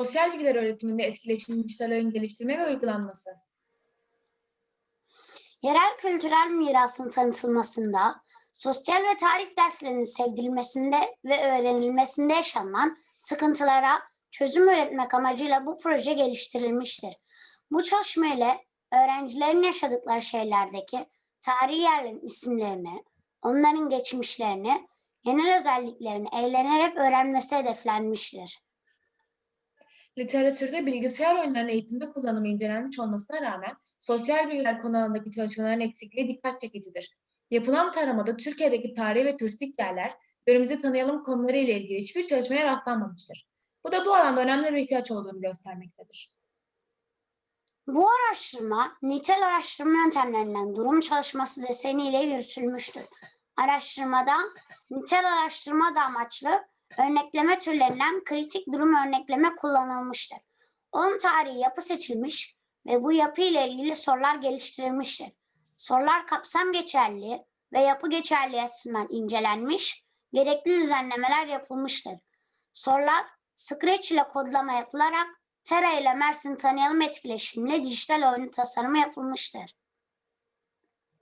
Sosyal bilgiler öğretiminde etkileşim dijital geliştirme ve uygulanması. Yerel kültürel mirasın tanıtılmasında, sosyal ve tarih derslerinin sevdirilmesinde ve öğrenilmesinde yaşanan sıkıntılara çözüm üretmek amacıyla bu proje geliştirilmiştir. Bu çalışma ile öğrencilerin yaşadıkları şeylerdeki tarihi yerlerin isimlerini, onların geçmişlerini, genel özelliklerini eğlenerek öğrenmesi hedeflenmiştir. Literatürde bilgisayar oyunlarının eğitimde kullanımı incelenmiş olmasına rağmen sosyal bilgiler konu alanındaki çalışmaların eksikliği dikkat çekicidir. Yapılan taramada Türkiye'deki tarihi ve turistik yerler, günümüzde tanıyalım konuları ile ilgili hiçbir çalışmaya rastlanmamıştır. Bu da bu alanda önemli bir ihtiyaç olduğunu göstermektedir. Bu araştırma nitel araştırma yöntemlerinden durum çalışması deseniyle yürütülmüştür. Araştırmada nitel araştırma da amaçlı örnekleme türlerinden kritik durum örnekleme kullanılmıştır. 10 tarihi yapı seçilmiş ve bu yapı ile ilgili sorular geliştirilmiştir. Sorular kapsam geçerli ve yapı geçerliği açısından incelenmiş, gerekli düzenlemeler yapılmıştır. Sorular Scratch ile kodlama yapılarak Terra ile Mersin tanıyalım etkileşimle dijital oyunu tasarımı yapılmıştır.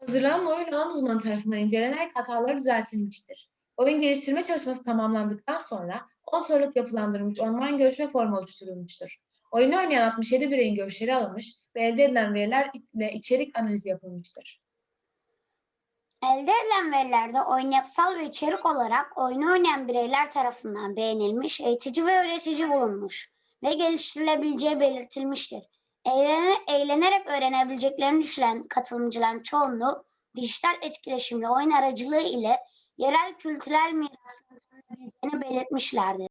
Hazırlanan oyun alan uzmanı tarafından incelenerek hataları düzeltilmiştir. Oyun geliştirme çalışması tamamlandıktan sonra 10 soruluk yapılandırılmış online görüşme formu oluşturulmuştur. Oyunu oynayan 67 bireyin görüşleri alınmış ve elde edilen veriler ile içerik analizi yapılmıştır. Elde edilen verilerde oyun yapısal ve içerik olarak oyunu oynayan bireyler tarafından beğenilmiş, eğitici ve öğretici bulunmuş ve geliştirilebileceği belirtilmiştir. Eğlene- eğlenerek öğrenebileceklerini düşünen katılımcıların çoğunluğu dijital etkileşimli oyun aracılığı ile yerel kültürel mirasını belirtmişlerdir.